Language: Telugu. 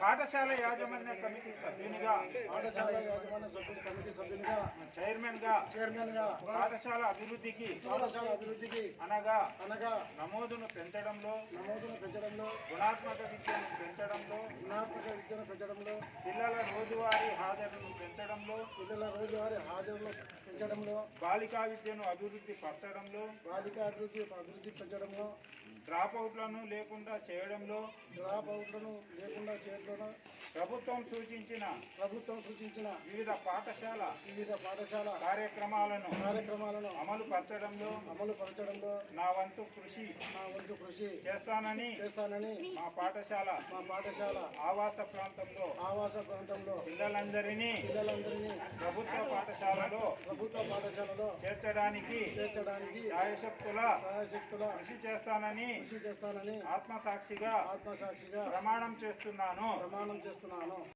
పాఠశాల యాజమాన్య కమిటీ సభ్యునిగా పాఠశాల యాజమాన్య సభ్యుల కమిటీ సభ్యునిగా చైర్మన్గా చైర్మన్గా పాఠశాల అభివృద్ధికి పాఠశాల అభివృద్ధికి అనగా అనగా నమోదును పెంచడంలో నమోదును పెంచడంలో గుణాత్మక విద్యను పెంచడంలో గుణాత్మక విద్యను పెంచడంలో పిల్లల రోజువారీ హాజరును పెంచడంలో పిల్లల రోజువారీ హాజరులు పెంచడంలో బాలికా విద్యను అభివృద్ధి పరచడంలో బాలిక అభివృద్ధి అభివృద్ధి పెంచడంలో డ్రాప్ అవుట్లను లేకుండా చేయడంలో డ్రాప్ అవుట్లను లేకుండా చేయడంలో ప్రభుత్వం సూచించిన ప్రభుత్వం సూచించిన వివిధ పాఠశాల వివిధ పాఠశాల కార్యక్రమాలను కార్యక్రమాలను అమలు పరచడంలో అమలు పరచడంలో నా వంతు కృషి నా వంతు కృషి చేస్తానని చేస్తానని మా పాఠశాల మా పాఠశాల ఆవాస ప్రాంతంలో ఆవాస ప్రాంతంలో పిల్లలందరినీ పిల్లలందరినీ ప్రభుత్వ పాఠశాలలో ప్రభుత్వ పాఠశాలలో చేర్చడానికి చేర్చడానికి శాయశక్తుల సహాయశక్తుల కృషి చేస్తానని కృషి చేస్తానని ఆత్మసాక్షిగా ఆత్మసాక్షిగా ప్రమాణం చేస్తున్నాను. ప్రమాణం చేస్తున్నాను.